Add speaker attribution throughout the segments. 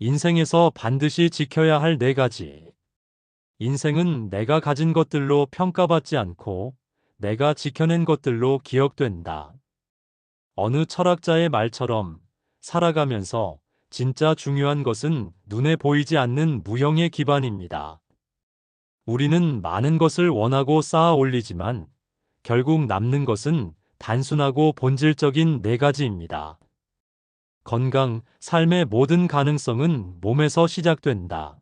Speaker 1: 인생에서 반드시 지켜야 할 네 가지. 인생은 내가 가진 것들로 평가받지 않고 내가 지켜낸 것들로 기억된다. 어느 철학자의 말처럼 살아가면서 진짜 중요한 것은 눈에 보이지 않는 무형의 기반입니다. 우리는 많은 것을 원하고 쌓아 올리지만 결국 남는 것은 단순하고 본질적인 네 가지입니다. 건강, 삶의 모든 가능성은 몸에서 시작된다.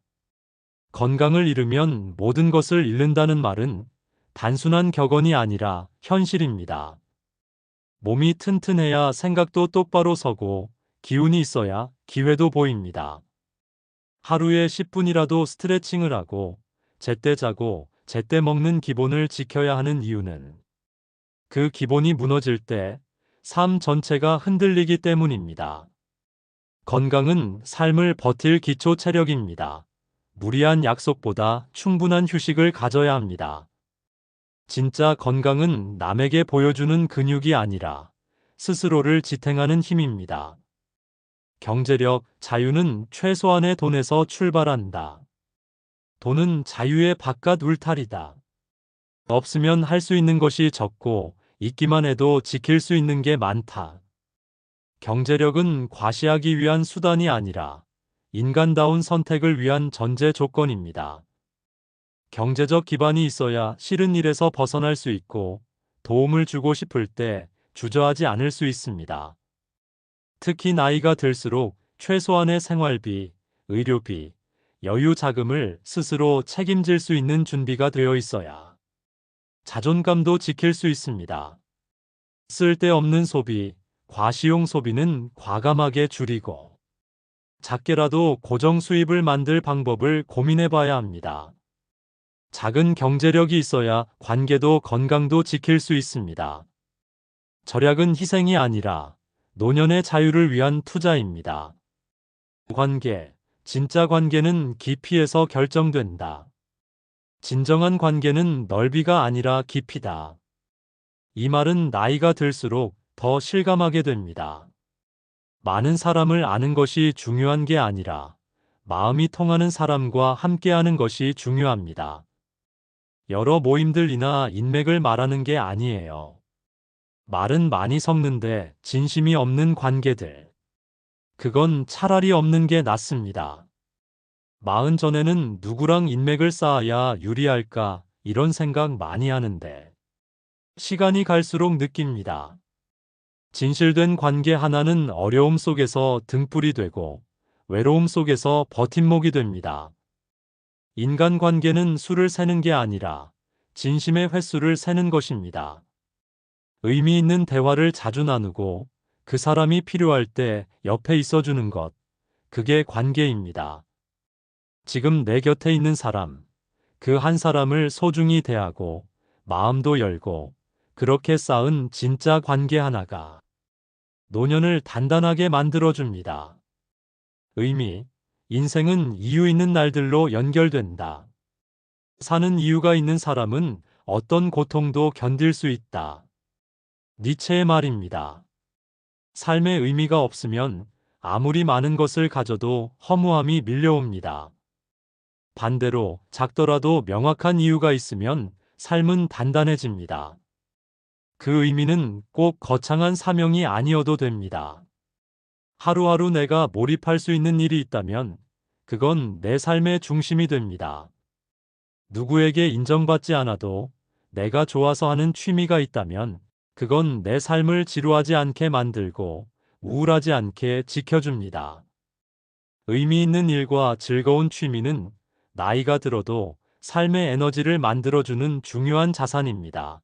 Speaker 1: 건강을 잃으면 모든 것을 잃는다는 말은 단순한 격언이 아니라 현실입니다. 몸이 튼튼해야 생각도 똑바로 서고 기운이 있어야 기회도 보입니다. 하루에 10분이라도 스트레칭을 하고 제때 자고 제때 먹는 기본을 지켜야 하는 이유는 그 기본이 무너질 때 삶 전체가 흔들리기 때문입니다. 건강은 삶을 버틸 기초 체력입니다. 무리한 약속보다 충분한 휴식을 가져야 합니다. 진짜 건강은 남에게 보여주는 근육이 아니라 스스로를 지탱하는 힘입니다. 경제력, 자유는 최소한의 돈에서 출발한다. 돈은 자유의 바깥 울타리다. 없으면 할 수 있는 것이 적고 있기만 해도 지킬 수 있는 게 많다. 경제력은 과시하기 위한 수단이 아니라 인간다운 선택을 위한 전제 조건입니다. 경제적 기반이 있어야 싫은 일에서 벗어날 수 있고 도움을 주고 싶을 때 주저하지 않을 수 있습니다. 특히 나이가 들수록 최소한의 생활비, 의료비, 여유 자금을 스스로 책임질 수 있는 준비가 되어 있어야 자존감도 지킬 수 있습니다. 쓸데없는 소비, 과시용 소비는 과감하게 줄이고 작게라도 고정 수입을 만들 방법을 고민해 봐야 합니다. 작은 경제력이 있어야 관계도 건강도 지킬 수 있습니다. 절약은 희생이 아니라 노년의 자유를 위한 투자입니다. 관계, 진짜 관계는 깊이에서 결정된다. 진정한 관계는 넓이가 아니라 깊이다. 이 말은 나이가 들수록 더 실감하게 됩니다. 많은 사람을 아는 것이 중요한 게 아니라 마음이 통하는 사람과 함께하는 것이 중요합니다. 여러 모임들이나 인맥을 말하는 게 아니에요. 말은 많이 섞는데 진심이 없는 관계들. 그건 차라리 없는 게 낫습니다. 마흔 전에는 누구랑 인맥을 쌓아야 유리할까 이런 생각 많이 하는데 시간이 갈수록 느낍니다. 진실된 관계 하나는 어려움 속에서 등불이 되고 외로움 속에서 버팀목이 됩니다. 인간 관계는 수를 세는 게 아니라 진심의 횟수를 세는 것입니다. 의미 있는 대화를 자주 나누고 그 사람이 필요할 때 옆에 있어 주는 것, 그게 관계입니다. 지금 내 곁에 있는 사람, 그 한 사람을 소중히 대하고 마음도 열고 그렇게 쌓은 진짜 관계 하나가 노년을 단단하게 만들어줍니다. 의미, 인생은 이유 있는 날들로 연결된다. 사는 이유가 있는 사람은 어떤 고통도 견딜 수 있다. 니체의 말입니다. 삶의 의미가 없으면 아무리 많은 것을 가져도 허무함이 밀려옵니다. 반대로 작더라도 명확한 이유가 있으면 삶은 단단해집니다. 그 의미는 꼭 거창한 사명이 아니어도 됩니다. 하루하루 내가 몰입할 수 있는 일이 있다면 그건 내 삶의 중심이 됩니다. 누구에게 인정받지 않아도 내가 좋아서 하는 취미가 있다면 그건 내 삶을 지루하지 않게 만들고 우울하지 않게 지켜줍니다. 의미 있는 일과 즐거운 취미는 나이가 들어도 삶의 에너지를 만들어주는 중요한 자산입니다.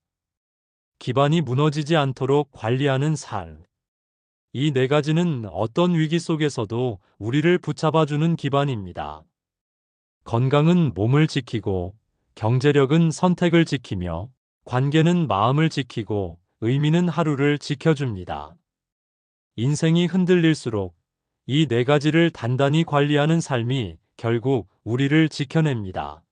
Speaker 1: 기반이 무너지지 않도록 관리하는 삶. 이 네 가지는 어떤 위기 속에서도 우리를 붙잡아주는 기반입니다. 건강은 몸을 지키고, 경제력은 선택을 지키며, 관계는 마음을 지키고, 의미는 하루를 지켜줍니다. 인생이 흔들릴수록 이 네 가지를 단단히 관리하는 삶이 결국 우리를 지켜냅니다.